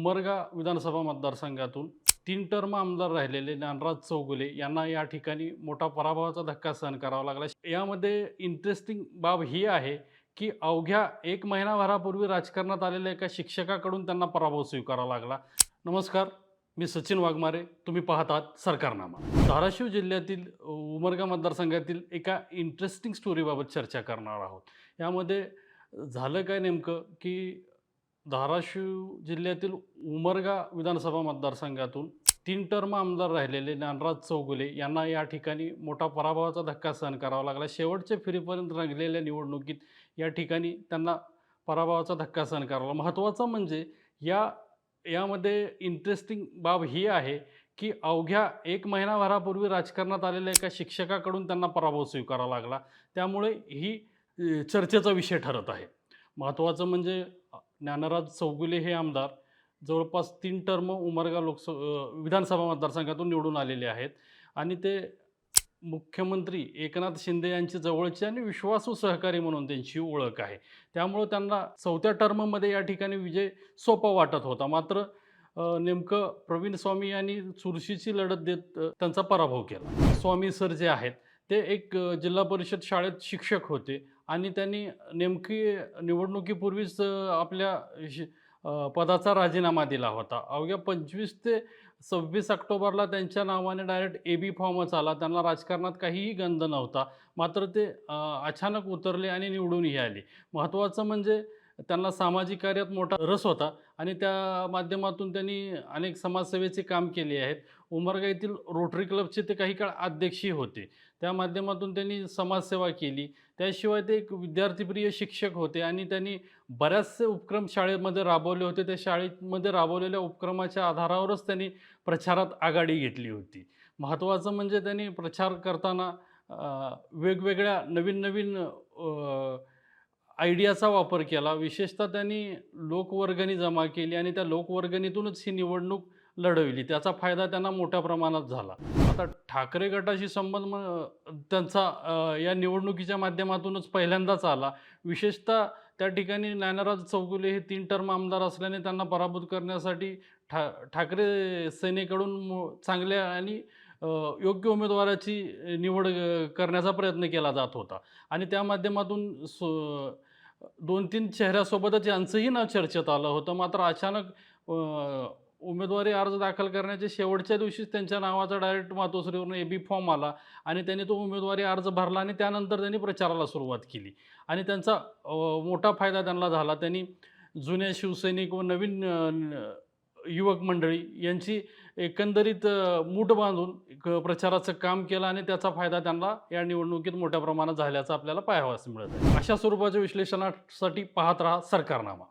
उमरगा विधानसभा मतदारसंघातून तीन टर्म आमदार राहिलेले ज्ञानराज चौगुले यांना या ठिकाणी मोठा पराभवाचा धक्का सहन करावा लागला. यामध्ये इंटरेस्टिंग बाब ही आहे की अवघ्या एक महिनाभरापूर्वी राजकारणात आलेल्या एका शिक्षकाकडून त्यांना पराभव स्वीकारावा लागला. नमस्कार मी सचिन वाघमारे. तुम्ही पाहतात सरकारनामा. धाराशिव जिल्ह्यातील उमरगा मतदारसंघातील एका इंटरेस्टिंग स्टोरीबाबत चर्चा करणार आहोत. यामध्ये झालं काय नेमकं की धाराशिव जिल्ह्यातील उमरगा विधानसभा मतदारसंघातून तीन टर्म आमदार राहिलेले ज्ञानराज चौगुले यांना या ठिकाणी मोठा पराभवाचा धक्का सहन करावा लागला. शेवटच्या फेरीपर्यंत रंगलेल्या निवडणुकीत या ठिकाणी त्यांना पराभवाचा धक्का सहन करावा लागला. महत्त्वाचं म्हणजे या यामध्ये इंटरेस्टिंग बाब ही आहे की अवघ्या एक महिनाभरापूर्वी राजकारणात आलेल्या एका शिक्षकाकडून त्यांना पराभव स्वीकारावा लागला. त्यामुळे ही चर्चेचा विषय ठरत आहे. महत्त्वाचं म्हणजे ज्ञानराज चौगुले हे आमदार जवळपास तीन टर्म उमरगा लोकस विधानसभा मतदारसंघातून निवडून आलेले आहेत. आणि ते मुख्यमंत्री एकनाथ शिंदे यांचे जवळचे आणि विश्वासू सहकारी म्हणून त्यांची ओळख आहे. त्यामुळं त्यांना चौथ्या टर्ममध्ये या ठिकाणी विजय सोपा वाटत होता. मात्र नेमकं प्रवीण स्वामी यांनी चुरशीची लढत देत त्यांचा पराभव केला. स्वामी सर जे आहेत ते एक जिल्हा परिषद शाळेत शिक्षक होते. आणि त्यांनी नेमकी निवडणुकीपूर्वीच आपल्या पदाचा राजीनामा दिला होता. अवघ्या पंचवीस ते सव्वीस ऑक्टोबरला त्यांच्या नावाने डायरेक्ट ए बी फॉर्मच आला. त्यांना राजकारणात काहीही गंध नव्हता. मात्र ते अचानक उतरले आणि निवडूनही आले. महत्त्वाचं म्हणजे त्यांना सामाजिक कार्यात मोठा रस होता आणि त्या माध्यमातून त्यांनी अनेक समाजसेवेचे काम केले आहेत. उमरगा येथील रोटरी क्लबचे ते काही काळ अध्यक्षही होते. त्या माध्यमातून त्यांनी समाजसेवा केली. त्याशिवाय ते एक विद्यार्थीप्रिय शिक्षक होते आणि त्यांनी बऱ्याचसे उपक्रम शाळेमध्ये राबवले होते. त्या शाळेमध्ये राबवलेल्या उपक्रमाच्या आधारावरच त्यांनी प्रचारात आघाडी घेतली होती. महत्त्वाचं म्हणजे त्यांनी प्रचार करताना वेगवेगळ्या नवीन नवीन आयडियाचा वापर केला. विशेषतः त्यांनी लोकवर्गणी जमा केली आणि त्या लोकवर्गणीतूनच ही निवडणूक लढविली. त्याचा फायदा त्यांना मोठ्या प्रमाणात झाला. आता ठाकरे गटाशी संबंध त्यांचा या निवडणुकीच्या माध्यमातूनच पहिल्यांदाच आला. विशेषतः त्या ठिकाणी ज्ञानराज चौगुले हे तीन टर्म आमदार असल्याने त्यांना पराभूत करण्यासाठी ठा ठाकरे सेनेकडून मो- चांगल्या आणि योग्य उमेदवाराची निवड करण्याचा प्रयत्न केला जात होता. आणि त्या माध्यमातून सो दोन तीन चेहऱ्यासोबतच यांचंही नाव चर्चेत आलं होतं. मात्र अचानक उमेदवारी अर्ज दाखल करण्याच्या शेवटच्या दिवशीच त्यांच्या नावाचा डायरेक्ट मातोश्रीवरून ए बी फॉर्म आला आणि त्यांनी तो उमेदवारी अर्ज भरला आणि त्यानंतर त्यांनी प्रचाराला सुरुवात केली. आणि त्यांचा मोठा फायदा त्यांना झाला. त्यांनी जुन्या शिवसैनिक व नवीन युवक मंडळी यांची एकंदरीत मूठ बांधून एक प्रचाराचं काम केलं आणि त्याचा फायदा त्यांना या निवडणुकीत मोठ्या प्रमाणात झाल्याचं आपल्याला पाहावयास मिळत अशा स्वरूपाच्या विश्लेषणासाठी पाहत राहा सरकारनामा.